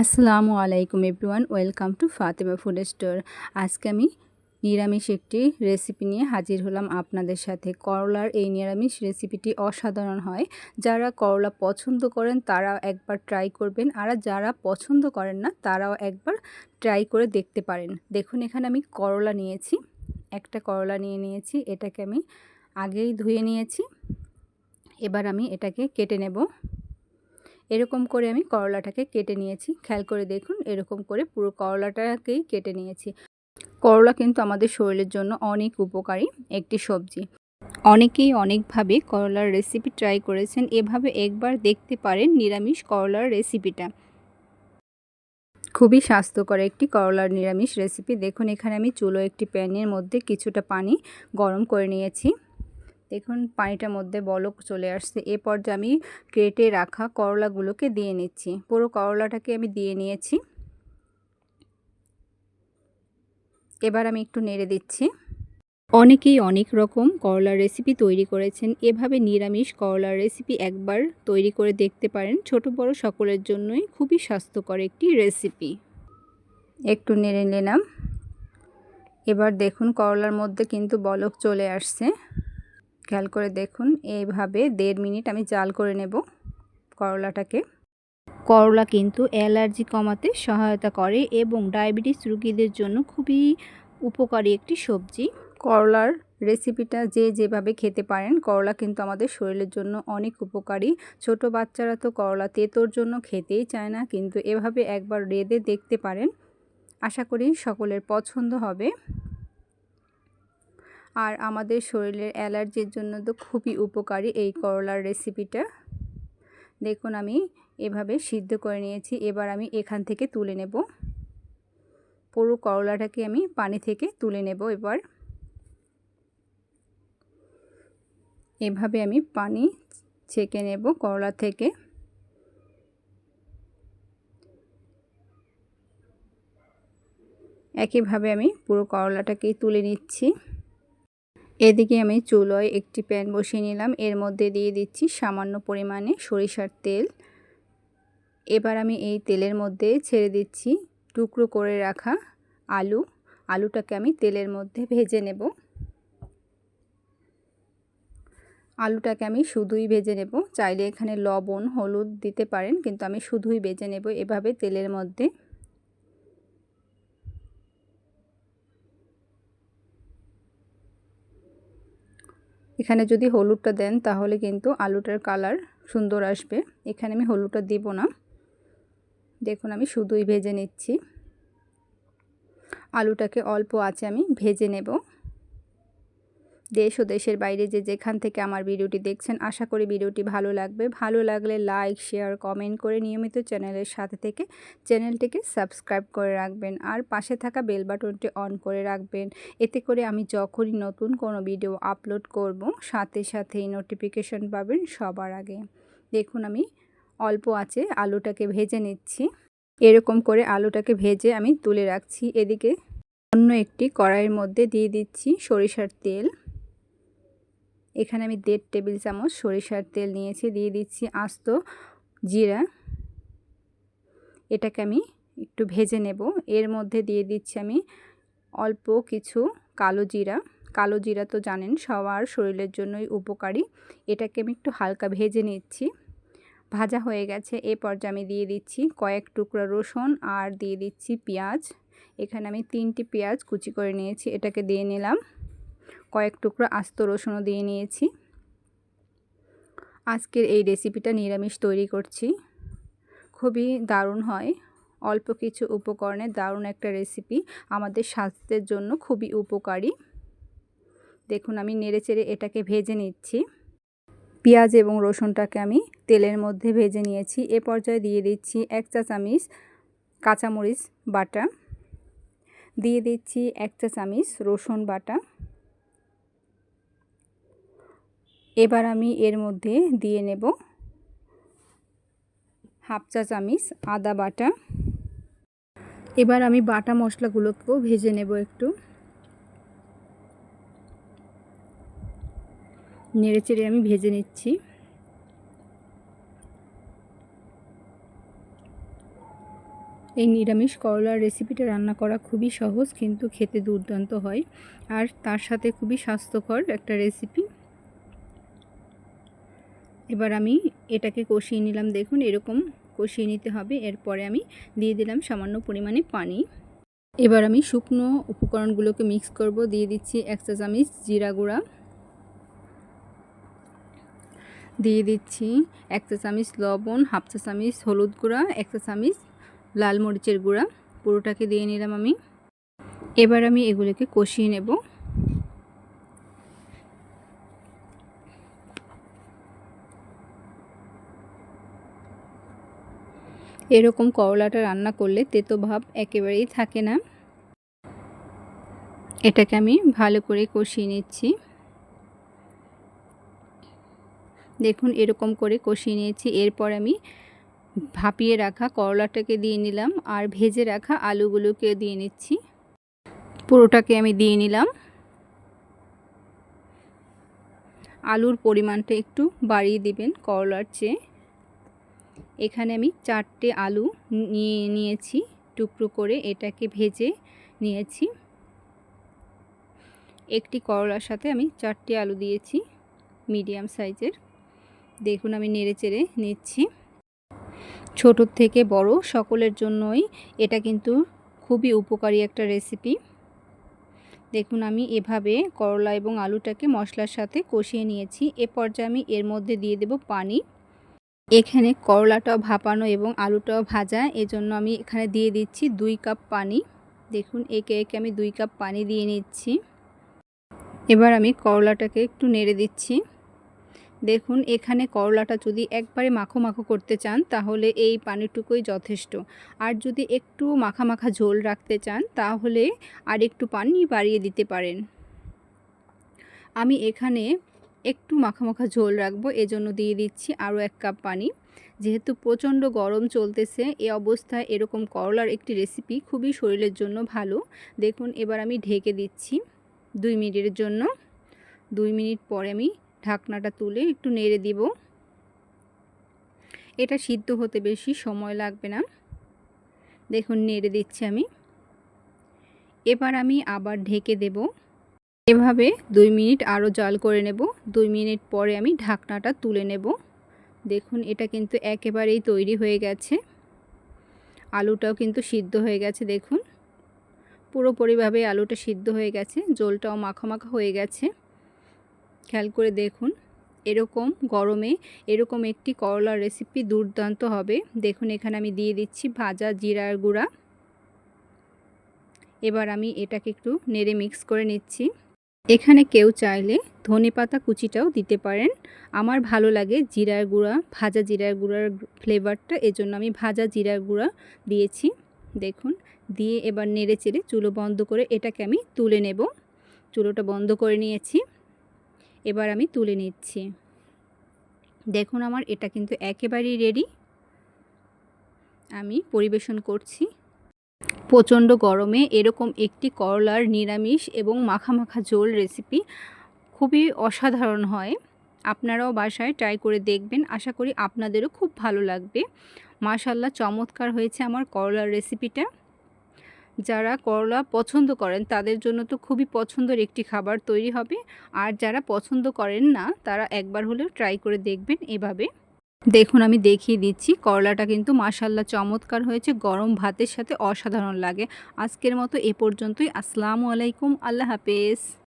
আসসালামু আলাইকুম everyone, welcome to Fatema food store. আজকে আমি নিরামিষ একটি রেসিপি নিয়ে হাজির হলাম আপনাদের সাথে। করলার এই নিরামিষ রেসিপিটি অসাধারণ হয়। যারা করলা পছন্দ করেন, তারাও একবার ট্রাই করবেন। আর যারা পছন্দ করেন না, তারাও একবার ট্রাই করে দেখতে পারেন। দেখুন, এখানে আমি করলা নিয়েছি। একটা করলা নিয়ে নিয়েছি, এটাকে আমি আগেই ধুয়ে নিয়েছি। এবার আমি এটাকে কেটে নেব। এরকম করে আমি করলাটাকে কেটে নিয়েছি। খেয়াল করে দেখুন, এরকম করে পুরো করলাটাকেই কেটে নিয়েছি। করলা কিন্তু আমাদের শরীরের জন্য অনেক উপকারী একটি সবজি। অনেকেই অনেকভাবে করলার রেসিপি ট্রাই করেছেন। এভাবে একবার দেখতে পারেন নিরামিষ করলার রেসিপিটা খুবই স্বাস্থ্যকর একটি করলার নিরামিষ রেসিপি দেখুন, এখানে আমি চুলো একটি প্যানের মধ্যে কিছুটা পানি গরম করে নিয়েছি। দেখুন, পানিটার মধ্যে বলক চলে আসছে। এ পর্যায়ে আমি কেটে রাখা করলাগুলোকে দিয়ে নিচ্ছি। পুরো করলাটাকে আমি দিয়ে নিয়েছি। এবার আমি একটু নেড়ে দিচ্ছি। অনেকেই অনেক রকম করলার রেসিপি তৈরি করেছেন। এভাবে নিরামিষ করলার রেসিপি একবার তৈরি করে দেখতে পারেন। ছোট বড় সকলের জন্যই খুবই স্বাস্থ্যকর একটি রেসিপি একটু নেড়ে নিলাম। এবার দেখুন, করলার মধ্যে কিন্তু বলক চলে আসছে। খেয়াল করে দেখুন। এইভাবে দেড় মিনিট আমি জাল করে নেব করলাটাকে। করলা কিন্তু অ্যালার্জি কমাতে সহায়তা করে এবং ডায়াবেটিস রুগীদের জন্য খুবই উপকারী একটি সবজি। করলার রেসিপিটা যে যেভাবে খেতে পারেন, করলা কিন্তু আমাদের শরীরের জন্য অনেক উপকারী। ছোট বাচ্চারা তো করলা তেতোর জন্য খেতেই চায় না, কিন্তু এভাবে একবার রেঁধে দেখতে পারেন। আশা করি সকলের পছন্দ হবে। আর আমাদের শরীরের অ্যালার্জির জন্য তো খুবই উপকারী এই করলার রেসিপিটা। দেখুন আমি এভাবে সিদ্ধ করে নিয়েছি, এবার আমি এখান থেকে তুলে নেব। পুরো করলাটাকে আমি পানি থেকে তুলে নেব এবার। এভাবে আমি পানি ছেঁকে নেব করলা থেকে। একইভাবে আমি পুরো করলাটাকেই তুলে নিচ্ছি। এদিকে আমি চুলোয় একটি প্যান বসিয়ে নিলাম। এর মধ্যে দিয়ে দিচ্ছি সামান্য পরিমাণে সরিষার তেল। এবার আমি এই তেলের মধ্যে ছেড়ে দিচ্ছি টুকরো করে রাখা আলু। আলুটাকে আমি তেলের মধ্যে ভেজে নেব। আলুটাকে আমি শুধুই ভেজে নেব। চাইলে এখানে লবণ, হলুদ দিতে পারেন, কিন্তু আমি শুধুই ভেজে নেব। এভাবে তেলের মধ্যে এখানে যদি হলুদটা দেন, তাহলে কিন্তু আলুটার কালার সুন্দর আসবে। এখানে আমি হলুদটা দিব না। দেখুন, আমি শুধুই ভেজে নিচ্ছি। আলুটাকে অল্প আছে আমি ভেজে নেব। দেশ ও দেশের বাইরে যে যেখান থেকে আমার ভিডিওটি দেখছেন, আশা করি ভিডিওটি ভালো লাগবে। ভালো লাগলে লাইক, শেয়ার, কমেন্ট করে নিয়মিত চ্যানেলের সাথে থেকে চ্যানেলটিকে সাবস্ক্রাইব করে রাখবেন আর পাশে থাকা বেল বাটনটি অন করে রাখবেন। এতে করে আমি যখনই নতুন কোনো ভিডিও আপলোড করব, সাথে সাথেই নোটিফিকেশন পাবেন সবার আগে। দেখুন আমি অল্প আছে, আলুটাকে ভেজে নিচ্ছি। এরকম করে আলুটাকে ভেজে আমি তুলে রাখছি। এদিকে অন্য একটি কড়াইয়ের মধ্যে দিয়ে দিচ্ছি সরিষার তেল। এখানে আমি দেড় টেবিল চামচ সরিষার তেল নিয়েছি, দিয়ে দিচ্ছি আস্ত জিরা। এটাকে আমি একটু ভেজে নেব। এর মধ্যে দিয়ে দিচ্ছি আমি অল্প কিছু কালো জিরা। কালো জিরা তো জানেন, সবার শরীরের জন্যই উপকারী। এটাকে আমি একটু হালকা ভেজে নিচ্ছি। ভাজা হয়ে গেছে। এ পর্যায়ে আমি দিয়ে দিচ্ছি কয়েক টুকরা রসুন আর দিয়ে দিচ্ছি পেঁয়াজ। এখানে আমি তিনটি পেঁয়াজ কুচি করে নিয়েছি, এটাকে দিয়ে নিলাম। কয়েক টুকরো আস্ত রসুনও দিয়ে নিয়েছি। আজকের এই রেসিপিটা নিরামিষ তৈরি করছি। খুবই দারুণ হয়। অল্প কিছু উপকরণে দারুণ একটা রেসিপি আমাদের স্বাস্থ্যের জন্য খুবই উপকারী। দেখুন, আমি নেড়েচেড়ে এটাকে ভেজে নিচ্ছি। পেঁয়াজ এবং রসুনটাকে আমি তেলের মধ্যে ভেজে নিয়েছি। এ পর্যায়ে দিয়ে দিচ্ছি এক চা চামিচ কাঁচামরিচ বাটা। দিয়ে দিচ্ছি এক চা চামিচ রসুন বাটা। এবার আমি এর মধ্যে দিয়ে নেব হাফ চা চামিচ আদা বাটা। এবার আমি বাটা মশলাগুলোকেও ভেজে নেব একটু। নেড়ে চেড়ে আমি ভেজে নিচ্ছি। এই নিরামিষ করলার রেসিপিটা রান্না করা খুবই সহজ, কিন্তু খেতে দুর্দান্ত হয়। আর তার সাথে খুবই স্বাস্থ্যকর একটা রেসিপি। এবার আমি এটাকে কষিয়ে নিলাম। দেখুন, এরকম কষিয়ে নিতে হবে। এরপরে আমি দিয়ে দিলাম সামান্য পরিমাণে পানি। এবার আমি শুকনো উপকরণগুলোকে মিক্স করব। দিয়ে দিচ্ছি এক চা চামচ জিরা গুঁড়া। দিয়ে দিচ্ছি এক চা চামচ লবণ, হাফ চা চামচ হলুদ গুঁড়া, এক চা চামচ লাল মরিচের গুঁড়া। পুরোটাকে দিয়ে নিলাম আমি। এবার আমি এগুলোকে কষিয়ে নেব। এরকম করলাটা রান্না করলে তেতো ভাব একেবারেই থাকে না। এটাকে আমি ভালো করে কষিয়ে নিচ্ছি। দেখুন, এরকম করে কষিয়ে নিয়েছি। এরপর আমি ভাপিয়ে রাখা করলাটাকে দিয়ে নিলাম আর ভেজে রাখা আলুগুলোকে দিয়ে নিচ্ছি। পুরোটাকে আমি দিয়ে নিলাম। আলুর পরিমাণটা একটু বাড়িয়ে দিবেন করলার চেয়ে। এখানে আমি চারটে আলু নিয়ে, নিয়েছি, টুকরো করে এটাকে ভেজে নিয়েছি। একটি করলার সাথে আমি চারটে আলু দিয়েছি, মিডিয়াম সাইজের। দেখুন আমি নেড়ে চেড়ে নিচ্ছি। ছোটোর থেকে বড় সকলের জন্যই এটা কিন্তু খুবই উপকারী একটা রেসিপি দেখুন আমি এভাবে করলা এবং আলুটাকে মশলার সাথে কষিয়ে নিয়েছি। এ পর্যায়ে আমি এর মধ্যে দিয়ে দেব পানি। এখানে করলাটাও ভাপানো এবং আলুটাও ভাজা। এজন্য আমি এখানে দিয়ে দিচ্ছি দুই কাপ পানি। দেখুন, একে একে আমি দুই কাপ পানি দিয়ে নিচ্ছি। এবার আমি করলাটাকে একটু নেড়ে দিচ্ছি। দেখুন, এখানে করলাটা যদি একবারে মাখো মাখো করতে চান, তাহলে এই পানিটুকুই যথেষ্ট। আর যদি একটু মাখা মাখা ঝোল রাখতে চান, তাহলে আর একটু পানি বাড়িয়ে দিতে পারেন। আমি এখানে একটু মাখা মাখা ঝোল রাখব, এজন্য দিয়ে দিচ্ছি আরও এক কাপ পানি। যেহেতু প্রচণ্ড গরম চলতেছে, এ অবস্থায় এরকম করলার একটি রেসিপি খুবই শরীরের জন্য ভালো। দেখুন, এবার আমি ঢেকে দিচ্ছি দুই মিনিটের জন্য। দুই মিনিট পরে আমি ঢাকনাটা তুলে একটু নেড়ে দিব। এটা সিদ্ধ হতে বেশি সময় লাগবে না। দেখুন, নেড়ে দিচ্ছি আমি। এবার আমি আবার ঢেকে দেব। এভাবে দুই মিনিট আরও জাল করে নেব। দুই মিনিট পরে আমি ঢাকনাটা তুলে নেব। দেখুন, এটা কিন্তু একেবারেই তৈরি হয়ে গেছে। আলুটাও কিন্তু সিদ্ধ হয়ে গেছে, দেখুন। পুরোপুরিভাবে আলুটা সিদ্ধ হয়ে গেছে, জলটাও মাখা মাখা হয়ে গেছে। খেয়াল করে দেখুন, এরকম গরমে এরকম একটি করলার রেসিপি দুর্দান্ত হবে। দেখুন, এখানে আমি দিয়ে দিচ্ছি ভাজা জিরার গুঁড়া। এবার আমি এটাকে একটু নেড়ে মিক্স করে নিচ্ছি। এখানে কেউ চাইলে ধনে পাতা কুচিটাও দিতে পারেন। আমার ভালো লাগে জিরার গুঁড়া, ভাজা জিরার গুঁড়ার ফ্লেভারটা, এজন্য আমি ভাজা জিরার গুঁড়া দিয়েছি। দেখুন, দিয়ে এবার নেড়ে চেড়ে চুলো বন্ধ করে এটাকে আমি তুলে নেব। চুলোটা বন্ধ করে নিয়েছি। এবার আমি তুলে নিচ্ছি। দেখুন আমার এটা কিন্তু একেবারেই রেডি আমি পরিবেশন করছি। প্রচণ্ড গরমে এরকম একটি করলার নিরামিষ এবং মাখা মাখা ঝোল রেসিপি খুবই অসাধারণ হয়। আপনারাও বাসায় ট্রাই করে দেখবেন। আশা করি আপনাদেরও খুব ভালো লাগবে। মাশাল্লাহ চমৎকার হয়েছে আমার করলার রেসিপিটা যারা করলা পছন্দ করেন, তাদের জন্য তো খুবই পছন্দের একটি খাবার তৈরি হবে। আর যারা পছন্দ করেন না, তারা একবার হলেও ট্রাই করে দেখবেন এভাবে। দেখুন, আমি দেখিয়ে দিচ্ছি। করলাটা কিন্তু মাসাল্লা চমৎকার হয়েছে। গরম ভাতের সাথে অসাধারণ লাগে। আজকের মতো এ পর্যন্তই। আসসালামু আলাইকুম। আল্লাহ হাফেজ।